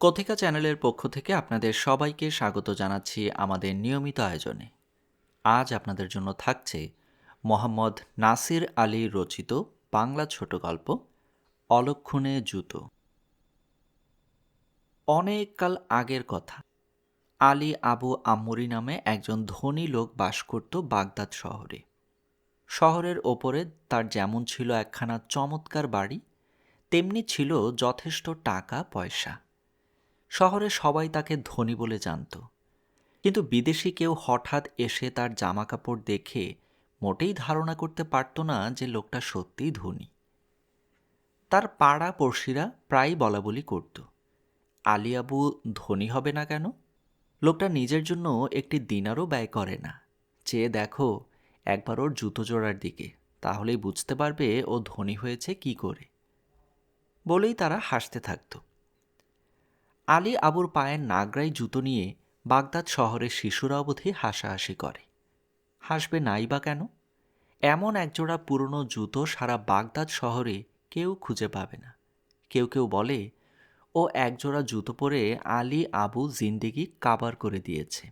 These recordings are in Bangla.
কথিকা চ্যানেলের পক্ষ থেকে আপনাদের সবাইকে স্বাগত জানাচ্ছি আমাদের নিয়মিত আয়োজনে। আজ আপনাদের জন্য থাকছে মোহাম্মদ নাসির আলী রচিত বাংলা ছোট গল্প, অলক্ষণে জুতো। অনেককাল আগের কথা। আলী আবু আম্মুরি নামে একজন ধনী লোক বাস করত বাগদাদ শহরে। শহরের ওপরে তার যেমন ছিল একখানা চমৎকার বাড়ি, তেমনি ছিল যথেষ্ট টাকা পয়সা শহরে সবাই তাকে ধনী বলে জানত। কিন্তু বিদেশি কেউ হঠাৎ এসে তার জামা কাপড় দেখে মোটেই ধারণা করতে পারত না যে লোকটা সত্যিই ধনী। তার পাড়া পড়শিরা প্রায়ই বলা বলি করত আলিয়াবু ধনী হবে না কেন? লোকটা নিজের জন্য একটি দিনারও ব্যয় করে না। চেয়ে দেখো, একবার ওর জুতো জোড়ার দিকে, তাহলেই বুঝতে পারবে ও ধনী হয়েছে কি করে। বলেই তারা হাসতে থাকতো। আলী আবুর পায়ের নাগরাই জুতো নিয়ে বাগদাদ শহরের শিশুরা অবধি হাসাহাসি করে। হাসবে নাই বা কেন? এমন একজোড়া পুরনো জুতো সারা বাগদাদ শহরে কেউ খুঁজে পাবে না। কেউ কেউ বলে, ও একজোড়া জুতো পরে আলী আবু জিন্দিগি কাবার করে দিয়েছে।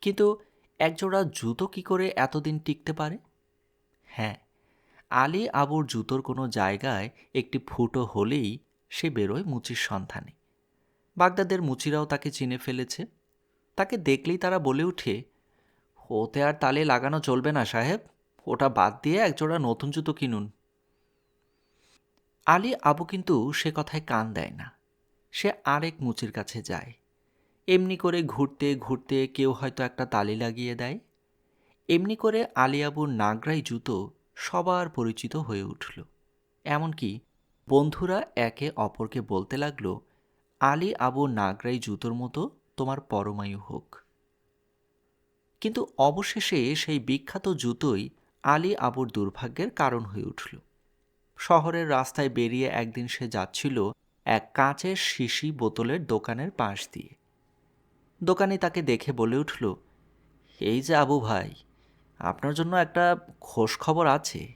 কিন্তু একজোড়া জুতো কি করে এতদিন টিকতে পারে? হ্যাঁ আলী আবুর জুতোর কোনো জায়গায় একটি ফুটো হলেই সে বেরোয় মুচির সন্ধানে। বাগদাদের মুচিরাও তাকে চিনে ফেলেছে। তাকে দেখলেই তারা বলে ওঠে, ওতে আর তালে লাগানো চলবে না সাহেব। ওটা বাদ দিয়ে একজোড়া নতুন জুতো কিনুন। আলী আবু কিন্তু সে কথায় কান দেয় না। সে আরেক মুচির কাছে যায়। এমনি করে ঘুরতে ঘুরতে কেউ হয়তো একটা তালি লাগিয়ে দেয়। এমনি করে আলী আবুর নাগরাই জুতো সবার পরিচিত হয়ে উঠল। এমনকি বন্ধুরা একে অপরকে বলতে লাগল আলী আবু নাগরাই জুতোর মতো তোমার পরমায়ু হোক। কিন্তু অবশেষে সেই বিখ্যাত জুতোই আলী আবুর দুর্ভাগ্যের কারণ হয়ে উঠল। শহরের রাস্তায় বেরিয়ে একদিন সে যাচ্ছিল এক কাঁচের শিশি বোতলের দোকানের পাশ দিয়ে। দোকানি তাকে দেখে বলে উঠল, এই যে আবু ভাই, আপনার জন্য একটা খোঁজ খবর আছে।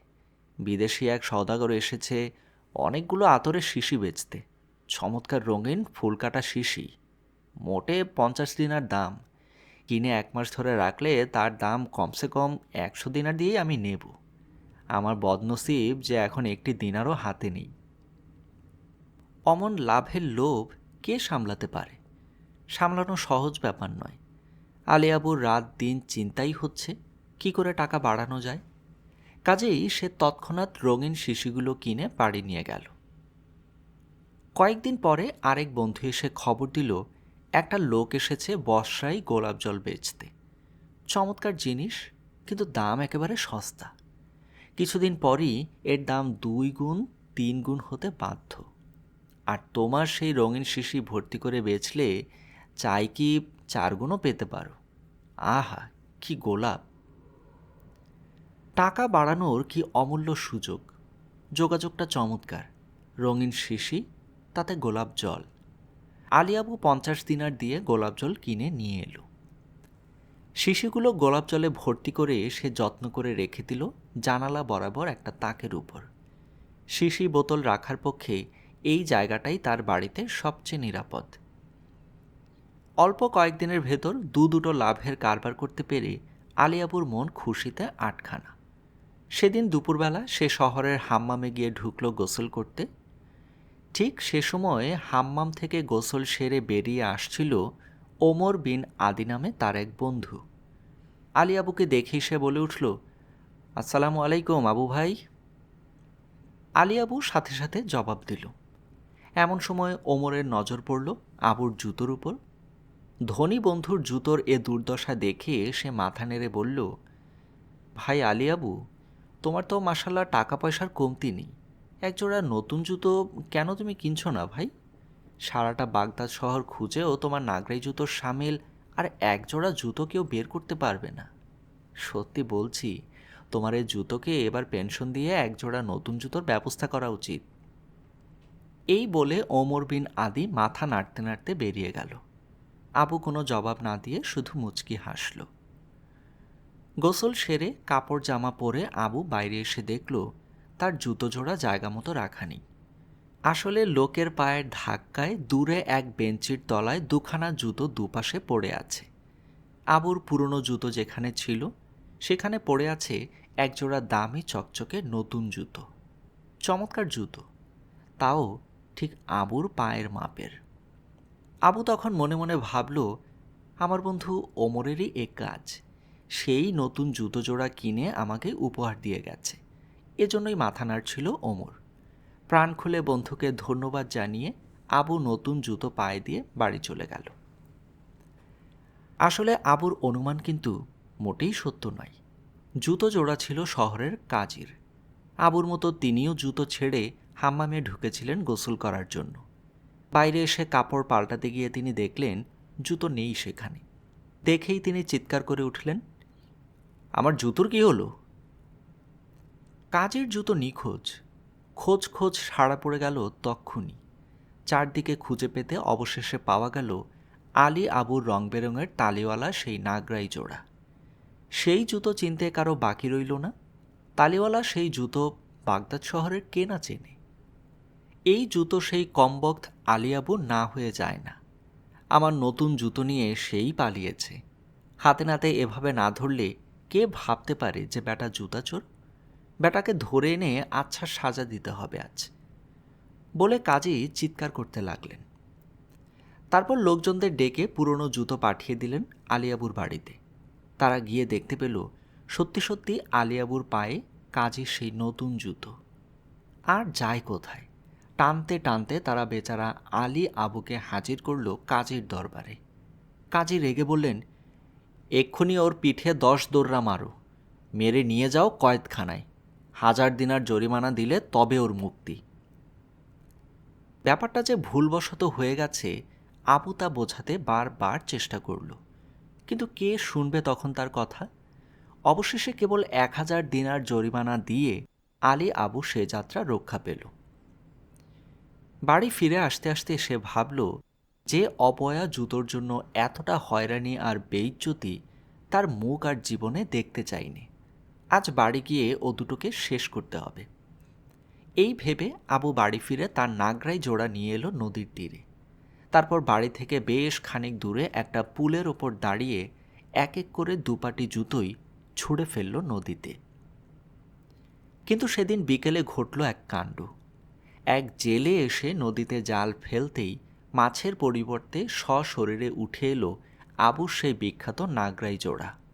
বিদেশি এক সওদাগর এসেছে অনেকগুলো আতরের শিশি বেচতে। চমৎকার রঙিন ফুলকাটা শিশি। মোটে পঞ্চাশ দিনার দাম। কিনে এক মাস ধরে রাখলে তার দাম কমসে কম একশো দিনার দিয়েই আমি নেব। আমার বদনসিব যে এখন একটি দিনারও হাতে নেই। অমন লাভের লোভ কে সামলাতে পারে? সামলানো সহজ ব্যাপার নয়। আলিয়াবুর রাত দিন চিন্তাই হচ্ছে, কি করে টাকা বাড়ানো যায়? কাজেই সে তৎক্ষণাৎ রঙিন শিশিগুলো কিনে বাড়ি নিয়ে গেল। কয়েকদিন পরে আরেক বন্ধু এসে খবর দিল, একটা লোক এসেছে বর্ষায় গোলাপ জল বেচতে। চমৎকার জিনিস, কিন্তু দাম একেবারে সস্তা। কিছুদিন পরই এর দাম দুই গুণ, তিন গুণ হতে বাধ্য। আর তোমার সেই রঙিন শিশি ভর্তি করে বেচলে চাই কি চার গুণও পেতে পারো? আহা, কি গোলাপ! টাকা বাড়ানোর কি অমূল্য সুযোগ। যোগাযোগটা চমৎকার। রঙিন শিশি তাতে গোলাপ জল। আলিয়াবু পঞ্চাশ দিনার দিয়ে গোলাপ জল কিনে নিয়ে এলো। শিশিগুলো গোলাপ জলে ভর্তি করে সে যত্ন করে রেখে দিল জানালা বরাবর একটা তাকের উপর। শিশি বোতল রাখার পক্ষে এই জায়গাটাই তার বাড়িতে সবচেয়ে নিরাপদ। অল্প কয়েকদিনের ভেতর দু দুটো লাভের কারবার করতে পেরে আলিয়াবুর মন খুশিতে আটখানা। সেদিন দুপুরবেলা সে শহরের হাম্মামে গিয়ে ঢুকলো গোসল করতে। ঠিক সে সময় হাম্মাম থেকে গোসল সেরে বেরিয়ে আসছিল ওমর বিন আদি নামে তার এক বন্ধু। আলী আবুকে দেখেই সে বলে উঠল, আসসালামু আলাইকুম আবু ভাই। আলী আবু সাথে সাথে জবাব দিল। এমন সময় ওমরের নজর পড়ল আবুর জুতোর উপর। ধনী বন্ধুর জুতোর এ দুর্দশা দেখে সে মাথা নেড়ে বলল, ভাই আলী আবু, তোমার তো মাসাল্লাহ টাকা পয়সার কমতি নেই। একজোড়া নতুন জুতো কেন তুমি কিনছো না ভাই? সারাটা বাগদাদ শহর খুঁজেও তোমার নাগরাই জুতোর সামিল আর একজোড়া জুতো কেউ বের করতে পারবে না। সত্যি বলছি, তোমার এই জুতোকে এবার পেনশন দিয়ে একজোড়া নতুন জুতোর ব্যবস্থা করা উচিত। এই বলে ওমর বিন আদি মাথা নাড়তে নাড়তে বেরিয়ে গেল। আবু কোনো জবাব না দিয়ে শুধু মুচকি হাসল। গোসল সেরে কাপড় জামা পরে আবু বাইরে এসে দেখল তার জুতো জোড়া জায়গা মতো রাখা নেই। আসলে লোকের পায়ের ধাক্কায় দূরে এক বেঞ্চির তলায় দুখানা জুতো দুপাশে পড়ে আছে। আবুর পুরনো জুতো যেখানে ছিল, সেখানে পড়ে আছে একজোড়া দামি চকচকে নতুন জুতো। চমৎকার জুতো। তাও ঠিক আবুর পায়ের মাপের। আবু তখন মনে মনে ভাবল, আমার বন্ধু ওমরেরই এ কাজ। সেই নতুন জুতো জোড়া কিনে আমাকে উপহার দিয়ে গেছে। এজন্যই মাথা নাড়ছিল ওমর। প্রাণ খুলে বন্ধুকে ধন্যবাদ জানিয়ে আবু নতুন জুতো পায়ে দিয়ে বাড়ি চলে গেল। আসলে আবুর অনুমান কিন্তু মোটেই সত্য নয়। জুতো জোড়া ছিল শহরের কাজীর। আবুর মতো তিনিও জুতো ছেড়ে হাম্মামে ঢুকেছিলেন গোসল করার জন্য। বাইরে এসে কাপড় পাল্টাতে গিয়ে তিনি দেখলেন জুতো নেই সেখানে। দেখেই তিনি চিৎকার করে উঠলেন, আমার জুতোর কী হলো? কাজের জুতো নিখোঁজ। খোঁজ খোঁজ সাড়া পড়ে গেল তক্ষুনি চারদিকে খুঁজে পেতে অবশেষে পাওয়া গেল আলী আবুর রং বেরঙের তালিওয়ালা সেই নাগরাই জোড়া। সেই জুতো চিনতে কারও বাকি রইল না? তালিওয়ালা সেই জুতো বাগদাদ শহরের কে না চেনে। এই জুতো সেই কমবক্ত আলিয়াবু না হয়ে যায় না। আমার নতুন জুতো নিয়ে সেই পালিয়েছে। হাতে নাতে এভাবে না ধরলে কে ভাবতে পারে যে বেটা জুতা চোর? বেটাকে ধরে এনে আচ্ছা সাজা দিতে হবে আজ বলে কাজী চিৎকার করতে লাগলেন। তারপর লোকজনদের ডেকে পুরনো জুতো পাঠিয়ে দিলেন আলিয়াবুর বাড়িতে। তারা গিয়ে দেখতে পেল, সত্যি সত্যি আলিয়াবুর পায়ে কাজীর সেই নতুন জুতো। আর যায় কোথায়? টানতে টানতে তারা বেচারা আলী আবুকে হাজির করল কাজীর দরবারে। কাজী রেগে বললেন, এক্ষুনি ওর পিঠে দশ দৌড়া মারো। মেরে নিয়ে যাও কয়েদখানায়। হাজার দিনার জরিমানা দিলে তবে ওর মুক্তি। ব্যাপারটা যে ভুলবশত হয়ে গেছে, আবু তা বোঝাতে বারবার চেষ্টা করল। কিন্তু কে শুনবে তখন তার কথা? অবশেষে কেবল এক হাজার দিনার জরিমানা দিয়ে আলী আবু সে যাত্রা রক্ষা পেল। বাড়ি ফিরে আসতে আসতে সে ভাবল, যে অপয়া জুতোর জন্য এতটা হয়রানি আর বেইজ্জতি তার মুখ আর জীবনে দেখতে চাইনি। আজ বাড়ি গিয়ে ও দুটোকে শেষ করতে হবে। এই ভেবে আবু বাড়ি ফিরে তার নাগরাই জোড়া নিয়ে এলো নদীর তীরে। তারপর বাড়ি থেকে বেশ খানিক দূরে একটা পুলের ওপর দাঁড়িয়ে এক এক করে দুপাটি জুতোই ছুঁড়ে ফেলল নদীতে। কিন্তু সেদিন বিকেলে ঘটল এক কাণ্ড। এক জেলে এসে নদীতে জাল ফেলতেই মাছের পরিবর্তে সশরীরে উঠে এলো আবুর সেই বিখ্যাত নাগরাই জোড়া।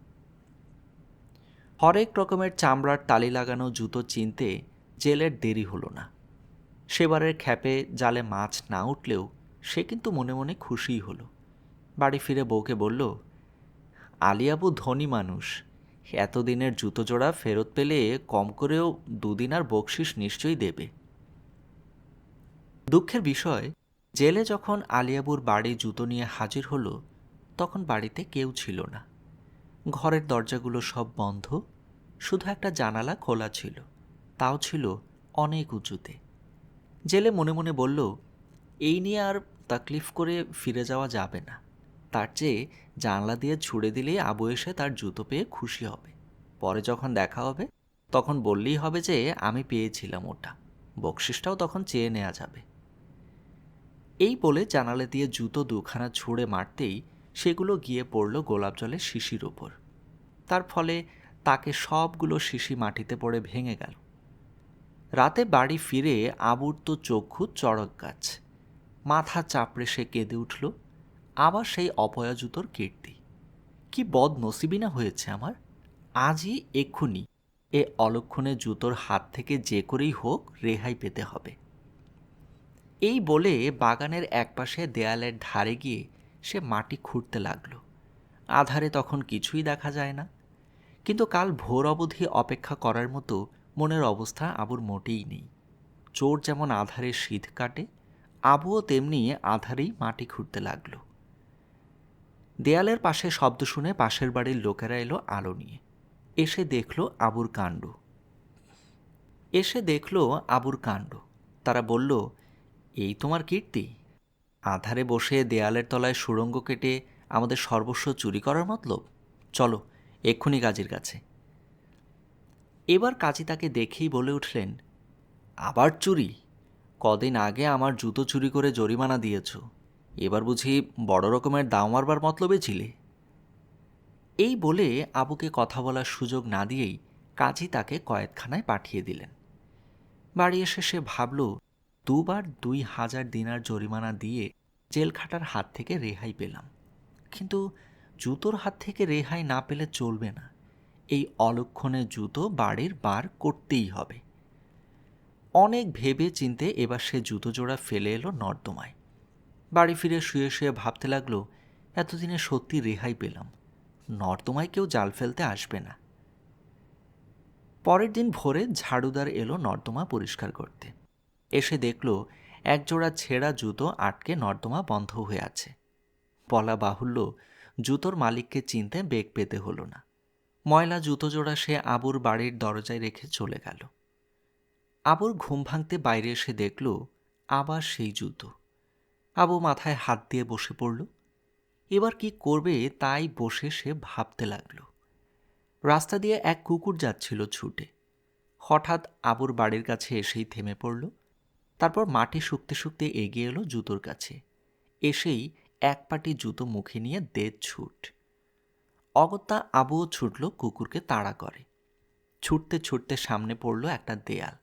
হরেক রকমের চামড়ার তালি লাগানো জুতো চিনতে জেলের দেরি হলো না। সেবারের খ্যাপে জালে মাছ না উঠলেও সে কিন্তু মনে মনে খুশিই হলো। বাড়ি ফিরে বউকে বলল, আলিয়াবু ধনী মানুষ, এতদিনের জুতো জোড়া ফেরত পেলে কম করেও দুদিন আর বকশিস নিশ্চয়ই দেবে। দুঃখের বিষয়, জেলে যখন আলিয়াবুর বাড়ি জুতো নিয়ে হাজির হলো, তখন বাড়িতে কেউ ছিল না। ঘরের দরজাগুলো সব বন্ধ শুধু একটা জানালা খোলা ছিল। তাও ছিল অনেক উঁচুতে। জেলে মনে মনে বলল, এই নিয়ে আর তাকলিফ করে ফিরে যাওয়া যাবে না। তার চেয়ে জানলা দিয়ে ছুড়ে দিলেই আবু এসে তার জুতো পেয়ে খুশি হবে। পরে যখন দেখা হবে, তখন বললেই হবে যে আমি পেয়েছিলাম ওটা। বকশিসটাও তখন চেয়ে নেওয়া যাবে। এই বলে জানালে দিয়ে জুতো দুখানা ছুঁড়ে মারতেই সেগুলো গিয়ে পড়ল গোলাপ জলের শিশির ওপর। তার ফলে তাকে সবগুলো শিশি মাটিতে পড়ে ভেঙে গেল। রাতে বাড়ি ফিরে আবুর তো চক্ষু চড়ক গাছ। মাথা চাপড়ে সে কেঁদে উঠল, আবার সেই অপয়া জুতোর কীর্তি। কি বদ নসিবি না হয়েছে আমার? আজই এক্ষুনি এ অলক্ষণে জুতোর হাত থেকে যে করেই হোক রেহাই পেতে হবে। এই বলে বাগানের একপাশে দেয়ালের ধারে গিয়ে সে মাটি খুঁড়তে লাগল। আধারে তখন কিছুই দেখা যায় না। কিন্তু কাল ভোর অবধি অপেক্ষা করার মতো মনের অবস্থা আবুর মোটেই নেই। চোর যেমন আধারে শীত কাটে, আবুও তেমনি আধারেই মাটি খুঁড়তে লাগল। দেয়ালের পাশে শব্দ শুনে পাশের বাড়ির লোকেরা এলো আলো নিয়ে। এসে দেখল আবুর কাণ্ড। এসে দেখল আবুর কাণ্ড। তারা বলল, এই তোমার কীর্তি। আধারে বসে দেয়ালের তলায় সুড়ঙ্গ কেটে আমাদের সর্বস্ব চুরি করার মতলব? চলো এক্ষুনি কাজীর কাছে। এবার কাজী তাকে দেখেই বলে উঠলেন, আবার চুরি? কদিন আগে আমার জুতো চুরি করে জরিমানা দিয়েছ। এবার বুঝি বড় রকমের দাম মারবার মতলবে ছিলে? এই বলে আবুকে কথা বলার সুযোগ না দিয়েই কাজী তাকে কয়েদখানায় পাঠিয়ে দিলেন। বাড়ি এসে সে ভাবল, দুবার দুই হাজার দিনার জরিমানা দিয়ে জেল খাটার হাত থেকে রেহাই পেলাম। কিন্তু জুতোর হাত থেকে রেহাই না পেলে চলবে না। এই অলক্ষণে জুতো বাড়ির বার করতেই হবে। অনেক ভেবে চিনতে এবার সে জুতো জোড়া ফেলে এলো নর্দমায়। বাড়ি ফিরে শুয়ে শুয়ে ভাবতে লাগল, এতদিনে সত্যি রেহাই পেলাম। নর্দমায় কেউ জাল ফেলতে আসবে না। পরের দিন ভোরে ঝাড়ুদার এলো নর্দমা পরিষ্কার করতে। এসে দেখল, একজোড়া ছেঁড়া জুতো আটকে নর্দমা বন্ধ হয়ে আছে। বলা বাহুল্য জুতোর মালিককে চিনতে বেগ পেতে হলো না। ময়লা জুতো জোড়া সে আবুর বাড়ির দরজায় রেখে চলে গেল। আবুর ঘুম ভাঙতে বাইরে এসে দেখল আবার সেই জুতো। আবু মাথায় হাত দিয়ে বসে পড়ল। এবার কি করবে তাই বসে সে ভাবতে লাগল। রাস্তা দিয়ে এক কুকুর যাচ্ছিল ছুটে। হঠাৎ আবুর বাড়ির কাছে এসেই থেমে পড়ল। তারপর মাটি শুকতে শুকতে এগিয়ে এলো জুতোর কাছে। এসেই এক পাটি জুতো মুখে নিয়ে দে ছুট। অগত্যা আবুও ছুটল কুকুরকে তাড়া করে। ছুটতে ছুটতে সামনে পড়ল একটা দেয়াল।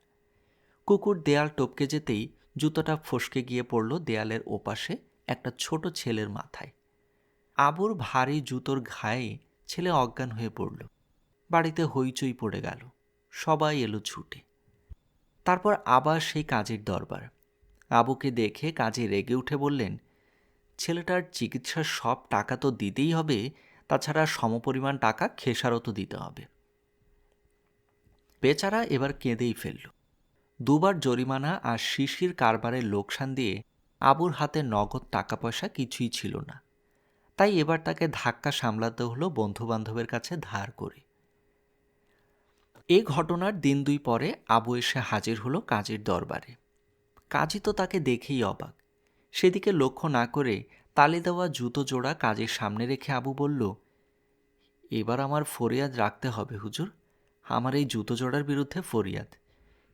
কুকুর দেয়াল টপকে যেতেই জুতোটা ফসকে গিয়ে পড়ল দেয়ালের ওপাশে একটা ছোট ছেলের মাথায়। আবুর ভারী জুতোর ঘায়ে ছেলে অজ্ঞান হয়ে পড়ল। বাড়িতে হইচই পড়ে গেল। সবাই এলো ছুটে। তারপর আবার সেই কাজের দরবার। আবুকে দেখে কাজে রেগে উঠে বললেন ছেলেটার চিকিৎসার সব টাকা তো দিতেই হবে, তাছাড়া সমপরিমাণ টাকা খেসারতও দিতে হবে। বেচারা এবার কেঁদেই ফেলল। দুবার জরিমানা আর শিশির কারবারের লোকসান দিয়ে আবুর হাতে নগদ টাকা পয়সা কিছুই ছিল না। তাই এবার তাকে ধাক্কা সামলাতে হলো বন্ধুবান্ধবের কাছে ধার করে। এ ঘটনার দিন দুই পরে আবু এসে হাজির হলো কাজের দরবারে। কাজী তো তাকে দেখেই অবাক। সেদিকে লক্ষ্য না করে তালে দেওয়া জুতো জোড়া কাজের সামনে রেখে আবু বলল, এবার আমার ফরিয়াদ রাখতে হবে হুজুর। আমার এই জুতো জোড়ার বিরুদ্ধে ফরিয়াদ।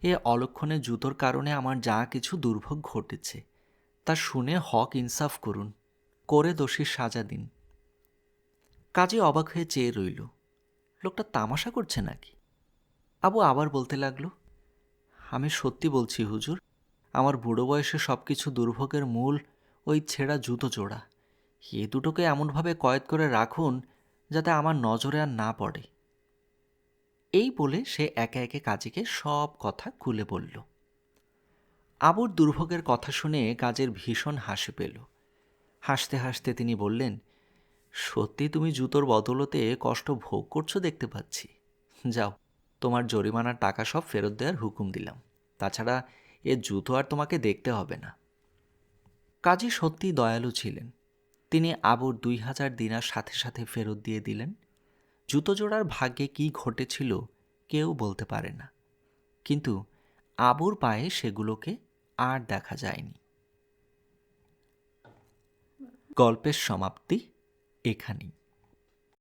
এ অলক্ষণে জুতোর কারণে আমার যা কিছু দুর্ভোগ ঘটেছে, তা শুনে হক ইনসাফ করুন, করে দোষীর সাজা দিন কাজে অবাক হয়ে চেয়ে রইল, লোকটা তামাশা করছে নাকি? আবু আবার বলতে লাগল, আমি সত্যি বলছি হুজুর আমার বুড়ো বয়সে সব কিছু দুর্ভোগের মূল ওই ছেঁড়া জুতো জোড়া। এ দুটোকে এমনভাবে কয়েদ করে রাখুন যাতে আমার নজরে আর না পড়ে। এই বলে সে একে একে কাজীকে সব কথা খুলে বলল। আবুর দুর্ভোগের কথা শুনে কাজের ভীষণ হাসি পেল। হাসতে হাসতে তিনি বললেন, সত্যি তুমি জুতোর বদলতে কষ্ট ভোগ করছ দেখতে পাচ্ছি। যাও, তোমার জরিমানার টাকা সব ফেরত দেওয়ার হুকুম দিলাম। তাছাড়া এ জুতো আর তোমাকে দেখতে হবে না। কাজী সত্যি দয়ালু ছিলেন। তিনি আবুর দুই হাজার দিনার সাথে সাথে ফেরত দিয়ে দিলেন। জুতো জোড়ার ভাগ্যে কি ঘটেছিল কেউ বলতে পারে না। কিন্তু আবুর পায়ে সেগুলোকে আর দেখা যায়নি। গল্পের সমাপ্তি এখানেই।